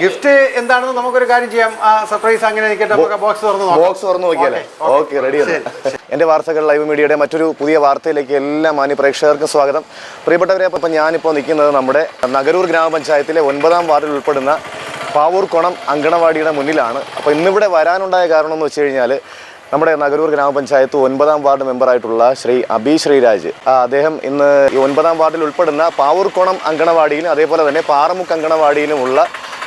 Gift എന്താണെന്ന് നമുക്കൊരു കാര്യം ചെയ്യാം. ആ സർപ്രൈസ് അങ്ങനെ നിൽക്കട്ടെ നമുക്ക് ബോക്സ് തുറന്ന് ബോക്സ് തുറന്നു നോക്കിയാലേ? ഓക്കേ, റെഡി എന്റെ വാർത്തകൾ ലൈവ് മീഡിയയുടെ മറ്റൊരു പുതിയ വാർത്തയിലേക്ക് എല്ലാ മാന്യ പ്രേക്ഷകർക്കും സ്വാഗതം. പ്രിയപ്പെട്ടവരെ അപ്പം ഞാനിപ്പോൾ നിൽക്കുന്നത് നമ്മുടെ നഗരൂർ ഗ്രാമപഞ്ചായത്തിലെ ഒൻപതാം വാർഡിൽ ഉൾപ്പെടുന്ന പാവൂർ കുണം അങ്കണവാടിയുടെ മുന്നിലാണ്. അപ്പോൾ ഇന്നിവിടെ വരാനുണ്ടായ കാരണം എന്ന് വെച്ച് കഴിഞ്ഞാൽ നമ്മുടെ നഗരൂർ ഗ്രാമപഞ്ചായത്ത് ഒൻപതാം വാർഡ് മെമ്പറായിട്ടുള്ള ശ്രീ അബി ശ്രീരാജ്. അദ്ദേഹം ഇന്ന് ഈ ഒൻപതാം വാർഡിൽ ഉൾപ്പെടുന്ന പാവൂർക്കോണം അങ്കണവാടിയിലും അതേപോലെ തന്നെ പാറമുക്ക് അങ്കണവാടിയിലുമുള്ള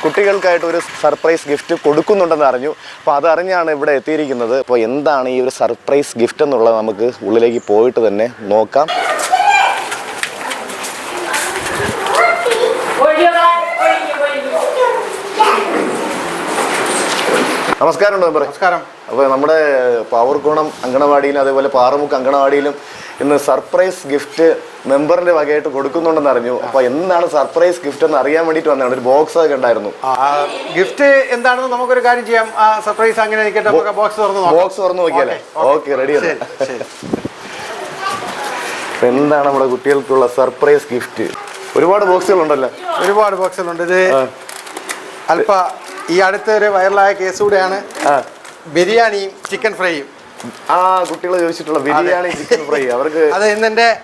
കുട്ടികൾക്കായിട്ട് ഒരു സർപ്രൈസ് ഗിഫ്റ്റ് കൊടുക്കുന്നുണ്ടെന്ന് അറിഞ്ഞു. അപ്പോൾ അതറിഞ്ഞാണ് ഇവിടെ എത്തിയിരിക്കുന്നത്. അപ്പോൾ എന്താണ് ഈ ഒരു സർപ്രൈസ് ഗിഫ്റ്റ് എന്നുള്ളത് നമുക്ക് ഉള്ളിലേക്ക് പോയിട്ട് തന്നെ നോക്കാം. നമസ്കാരം അപ്പൊ നമസ്കാരം. അപ്പോൾ നമ്മുടെ പാവർക്കോണം അങ്കണവാടിയിലും അതേപോലെ പാറമുക്ക് അങ്കണവാടിയിലും ഇന്ന് സർപ്രൈസ് ഗിഫ്റ്റ് മെമ്പറിന്റെ വകയായിട്ട് കൊടുക്കുന്നുണ്ടെന്ന് അറിഞ്ഞു. അപ്പൊ എന്താണ് സർപ്രൈസ് ഗിഫ്റ്റ് എന്ന് അറിയാൻ വേണ്ടിട്ട് വന്നാണ് ഒരു ബോക്സ് ഒക്കെ ഉണ്ടായിരുന്നു. ഗിഫ്റ്റ് എന്താണെന്ന് നമുക്കൊരു കാര്യം ചെയ്യാം. ആ സർപ്രൈസ് അങ്ങനെ നിൽക്കട്ടെ. ബോക്സ് തുറന്ന് ബോക്സ് തുറന്നു നോക്കിയാലേ? Okay ready. എന്താണ് നമ്മുടെ കുട്ടികൾക്കുള്ള സർപ്രൈസ് ഗിഫ്റ്റ് ഒരുപാട് ബോക്സുകൾ ഉണ്ടല്ലോ ഒരുപാട് ബോക്സുകൾ ഉണ്ട് ഇത് അല്പ ഈ അടുത്തൊരു വൈറലായ കേസ് കൂടെയാണ് ബിരിയാണിയും ചിക്കൻ ഫ്രൈയും ആ കുട്ടികൾ ചോദിച്ചിട്ടുള്ള ബിരിയാണി ചിക്കൻ ഫ്രൈ അവർക്ക് അത് ഇന്നെന്റെ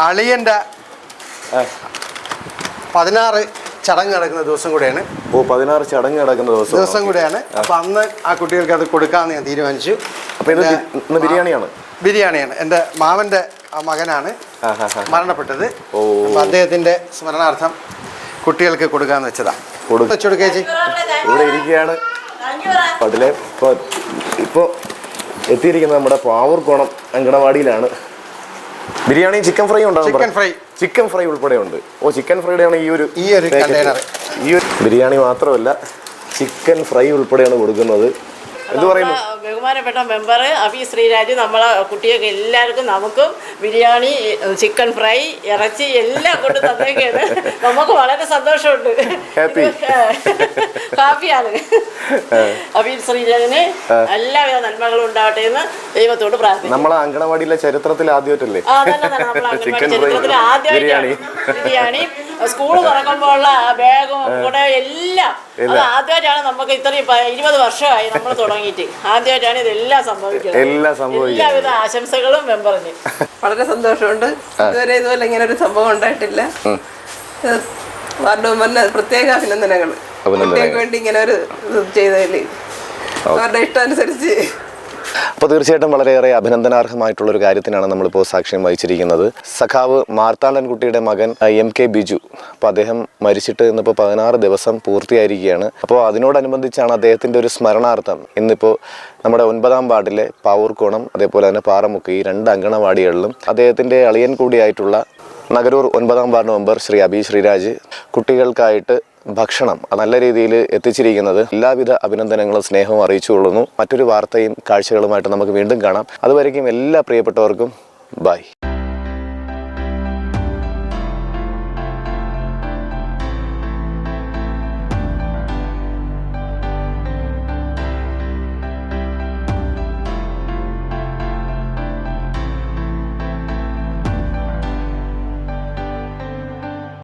അളിയന്റെ അളിയന്റെ പതിനാറ് ചടങ്ങ് നടക്കുന്ന ദിവസം കൂടെയാണ്. ഓ പതിനാറ് ചടങ്ങ് നടക്കുന്ന ദിവസം. ദിവസം കൂടെയാണ്. അപ്പൊ അന്ന് ആ കുട്ടികൾക്ക് അത് കൊടുക്കാമെന്ന് ഞാൻ തീരുമാനിച്ചു. അപ്പൊ ഇന്ന് ബിരിയാണിയാണ്? ബിരിയാണിയാണ്. എന്റെ മാവന്റെ മകനാണ്. മരണപ്പെട്ടത്. ഓ. അദ്ദേഹത്തിന്റെ സ്മരണാർത്ഥം കുട്ടികൾക്ക് കൊടുക്കാന്ന് വെച്ചതാ. കൊടു- വെച്ചുകൊടുക്കുക ചേച്ചി ഇവിടെ ഇരിക്കുകയാണ്. അതിലെ ഇപ്പോൾ ഇപ്പോൾ എത്തിയിരിക്കുന്നത് നമ്മുടെ പാവൂർക്കോണം അങ്കണവാടിയിലാണ്. ബിരിയാണി ചിക്കൻ ഫ്രൈ ഉണ്ടാവും ചിക്കൻ ഫ്രൈ. ചിക്കൻ ഫ്രൈ ഉൾപ്പെടെ ഉണ്ട് ഓ ചിക്കൻ ഫ്രൈയുടെയാണ് ഈ ഒരു ഈ ഒരു. ഈ ഒരു ബിരിയാണി മാത്രമല്ല ചിക്കൻ ഫ്രൈ ഉൾപ്പെടെയാണ് കൊടുക്കുന്നത്. ബഹുമാനപ്പെട്ട മെമ്പർ അഭി ശ്രീരാജ് നമ്മളെ കുട്ടികൾക്ക് എല്ലാവർക്കും നമുക്കും ബിരിയാണി ചിക്കൻ ഫ്രൈ ഇറച്ചി എല്ലാം കൊണ്ട് തന്നേക്കാണ് നമുക്ക് വളരെ സന്തോഷമുണ്ട്. ഹാപ്പി ഹാപ്പിയാണ്. അഭി ശ്രീരാജിന് എല്ലാവിധ നന്മകളും ഉണ്ടാവട്ടെ എന്ന് ദൈവത്തോട് പ്രാർത്ഥിക്കും നമ്മളെ അങ്കണവാടിയിലെ ചരിത്രത്തിൽ ആദ്യമായിട്ടല്ലേ? ചരിത്രത്തിൽ ആദ്യമായിട്ടാണ് ബിരിയാണി. ബിരിയാണി. സ്കൂൾ തുറക്കുമ്പോഴുള്ള ബാഗും കൂടെ എല്ലാം. അത് ആദ്യമായിട്ടാണ് നമുക്ക് ഇത്രയും ഇരുപത് വർഷമായി നമ്മൾ തുടങ്ങിയിട്ട്. ആദ്യമായിട്ടാണ് ഇതെല്ലാം സംഭവിക്കുന്നത്. എല്ലാ സംഭവിക്കുന്നത്. എല്ലാവിധ ആശംസകളും മെമ്പറിന്. വളരെ സന്തോഷമുണ്ട്. ഇതുവരെ ഇതുപോലെ ഇങ്ങനെ ഒരു സംഭവം ഉണ്ടായിട്ടില്ല. വാർഡ് മെമ്പറിന് പ്രത്യേക അഭിനന്ദനങ്ങൾ. വേണ്ടി ഇങ്ങനെ ഒരു ഇത് ചെയ്തതിൽ അവരുടെ ഇഷ്ടം അനുസരിച്ച് അപ്പോൾ തീർച്ചയായിട്ടും വളരെയേറെ അഭിനന്ദനാർഹമായിട്ടുള്ള ഒരു കാര്യത്തിനാണ് നമ്മളിപ്പോൾ സാക്ഷ്യം വഹിച്ചിരിക്കുന്നത്. സഖാവ് മാർത്താണ്ഡൻകുട്ടിയുടെ മകൻ എം കെ ബിജു. അപ്പോൾ അദ്ദേഹം മരിച്ചിട്ട് ഇന്നിപ്പോൾ പതിനാറ് ദിവസം പൂർത്തിയായിരിക്കുകയാണ്. അപ്പോൾ അതിനോടനുബന്ധിച്ചാണ് അദ്ദേഹത്തിന്റെ ഒരു സ്മരണാർത്ഥം. ഇന്നിപ്പോൾ നമ്മുടെ ഒൻപതാം വാർഡിലെ പാവൂർക്കോണം അതേപോലെ തന്നെ പാറമുക്ക് ഈ രണ്ട് അങ്കണവാടികളിലും അദ്ദേഹത്തിന്റെ അളിയൻ കൂടിയായിട്ടുള്ള നഗരൂർ ഒൻപതാം വാർഡ് മെമ്പർ ശ്രീ അബി ശ്രീരാജ്. കുട്ടികൾക്കായിട്ട് ഭക്ഷണം നല്ല രീതിയിൽ എത്തിച്ചിരിക്കുന്നത് എല്ലാവിധ അഭിനന്ദനങ്ങളും സ്നേഹവും അറിയിച്ചുകൊള്ളുന്നു. മറ്റൊരു വാർത്തയും കാഴ്ചകളുമായിട്ട് നമുക്ക് വീണ്ടും കാണാം. അതുവരേക്കും എല്ലാ പ്രിയപ്പെട്ടവർക്കും ബൈ.